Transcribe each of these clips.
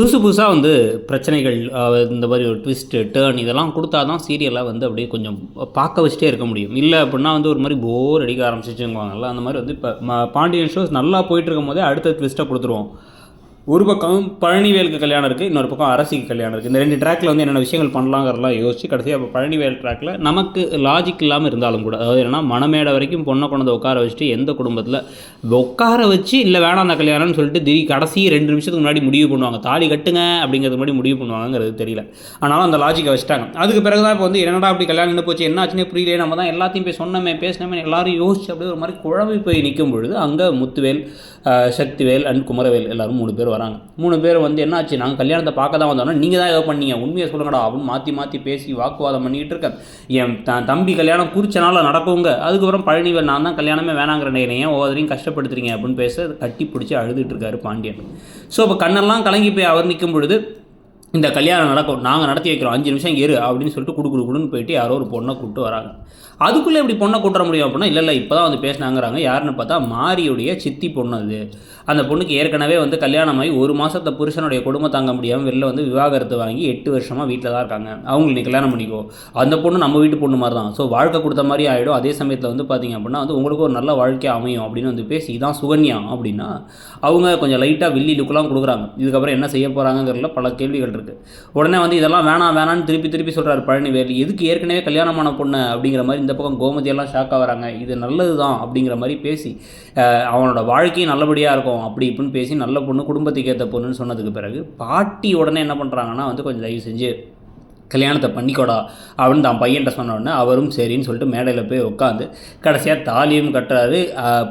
புதுசு புதுசாக வந்து பிரச்சனைகள் இந்த மாதிரி ஒரு ட்விஸ்ட்டு டேர்ன் இதெல்லாம் கொடுத்தா தான் சீரியலாக வந்து அப்படியே கொஞ்சம் பார்க்க வச்சுட்டே இருக்க முடியும். இல்லை அப்படின்னா வந்து ஒரு மாதிரி போர் அடிக்க ஆரம்பிச்சிச்சுங்குவாங்கல்ல அந்த மாதிரி வந்து இப்போ பாண்டியன் ஷோஸ் நல்லா போயிட்டு இருக்கும் போதே அடுத்த ட்விஸ்ட்டை கொடுத்துருவோம். ஒரு பக்கம் பழனிவேலுக்கு கல்யாணம் இருக்குது இன்னொரு பக்கம் அரசிக்கு கல்யாணம் இருக்குது இந்த ரெண்டு ட்ராக்கில் வந்து என்னென்ன விஷயங்கள் பண்ணலாங்கிறதெல்லாம் யோசிச்சு கடைசியாக இப்போ பழனிவேல் ட்ராக்கில் நமக்கு லாஜிக் இல்லாமல் இருந்தாலும் கூட அதாவது என்னென்னா மணமேடை வரைக்கும் பொண்ணை கொண்டு உட்கார வச்சுட்டு எந்த குடும்பத்தில் உட்கார வச்சு இல்லை வேணாம் அந்த கல்யாணம்னு சொல்லிட்டு திடீர் கடைசி ரெண்டு நிமிஷத்துக்கு முன்னாடி முடிவு பண்ணுவாங்க. தாலி கட்டுங்க அப்படிங்கிறது முன்னாடி முடிவு பண்ணுவாங்கங்கிறது தெரியல. ஆனாலும் அந்த லாஜிக்கை வச்சுட்டாங்க. அதுக்கு பிறகு தான் இப்போ வந்து என்னடா அப்படி கல்யாணம் நின்று போச்சு என்ன ஆச்சுன்னே புரியலையே நம்ம தான் எல்லாத்தையும் போய் சொன்னமே பேசினமே எல்லாரும் யோசிச்சு அப்படியே ஒரு மாதிரி குழம்பி போய் நிற்கும் பொழுது அங்கே முத்துவேல் சக்திவேல் அண்ட் குமரவேல் எல்லாரும் மூணு பேர் வராங்க. மூணு பேர் வந்து என்னாச்சு? நாங்கள் கல்யாணத்தை பார்க்க தான் வந்தோம்னா நீங்கள் தான் ஏதோ பண்ணீங்க. உண்மையை சொல்லுங்கடா அப்படின்னு மாற்றி மாற்றி பேசி வாக்குவாதம் பண்ணிக்கிட்டு இருக்கேன். என் த தம்பி கல்யாணம் குறிச்சனால நடக்குங்க. அதுக்கப்புறம் பழனிவர் நான் தான் கல்யாணமே வேணாங்கிற என்னை ஏன் ஒவ்வொருத்தரையும் கஷ்டப்படுத்துறீங்க அப்படின்னு பேச கட்டி பிடிச்சி அழுதுட்டு இருக்காரு பாண்டியன். ஸோ இப்போ கண்ணெல்லாம் கலங்கி போய் அவர் நிற்கும் பொழுது இந்த கல்யாணம் நடக்கும் நாங்கள் நடத்தி வைக்கிறோம் அஞ்சு நிமிஷம் இரு அப்படின்னு சொல்லிட்டு குடு குடுன்னு போயிட்டு யாரோ ஒரு பொண்ணை கூப்பிட்டு வராங்க. அதுக்குள்ளே இப்படி பொண்ணை கூட்டுற முடியும் அப்படின்னா இல்லை இல்லை இப்போ தான் வந்து பேசினாங்கிறாங்க. யாருன்னு பார்த்தா மாரியுடைய சித்தி பொண்ணு அது. அந்த பொண்ணுக்கு ஏற்கனவே வந்து கல்யாணமாகி ஒரு மாதத்தை புருஷனுடைய குடும்பம் தாங்க முடியாமல் வெளில வந்து விவாகரத்து வாங்கி எட்டு வருஷமாக வீட்டில் தான் இருக்காங்க. அவங்களுக்கு நீ கல்யாணம் பண்ணிக்கோ. அந்த பொண்ணு நம்ம வீட்டு பொண்ணு மாதிரி தான் ஸோ வாழ்க்கை கொடுத்த மாதிரி ஆகிடும் அதே சமயத்தில் வந்து பார்த்தீங்க அப்படின்னா வந்து உங்களுக்கு ஒரு நல்ல வாழ்க்கை அமையும் அப்படின்னு வந்து பேசி இதான் சுகன்யா அப்படின்னா அவங்க கொஞ்சம் லைட்டாக வில்லி லுக்கெலாம் கொடுக்குறாங்க. இதுக்கப்புறம் என்ன செய்ய போகிறாங்கிறதுல பல கேள்விகள் இருக்குது உடனே வந்து இதெல்லாம் வேணாம் வேணான்னு திருப்பி திருப்பி சொல்கிறார் பழனிவேல் எதுக்கு ஏற்கனவே கல்யாணமான பொண்ணு அப்படிங்கிற மாதிரி இந்த பக்கம் கோமதியெல்லாம் ஷாக்காக வராங்க இது நல்லது தான் அப்படிங்கிற மாதிரி பேசி அவனோட வாழ்க்கையும் நல்லபடியாக இருக்கும் அப்படி இப்படின்னு பேசி நல்ல பொண்ணு குடும்பத்துக்கு ஏற்ற பொண்ணுன்னு சொன்னதுக்கு பிறகு பாட்டி உடனே என்ன பண்ணுறாங்கன்னா வந்து கொஞ்சம் தயவு செஞ்சு கல்யாணத்தை பண்ணிக்கோடா அப்படின்னு தான் பையன்ட்ட சொன்னோடனே அவரும் சரின்னு சொல்லிட்டு மேடையில் போய் உட்காந்து கடைசியாக தாலியும் கட்டுறாரு.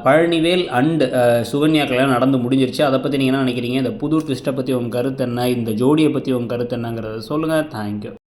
பழனிவேல் அண்டு சுகன்யா கல்யாணம் நடந்து முடிஞ்சிருச்சு. அதை பற்றி நீங்கள் என்ன நினைக்கிறீங்க? இந்த புது ட்விஸ்ட்டை பற்றி உங்கள் கருத்து என்ன? இந்த ஜோடியை பற்றி உங்கள் கருத்து என்னங்கிறத சொல்லுங்கள் தேங்க்யூ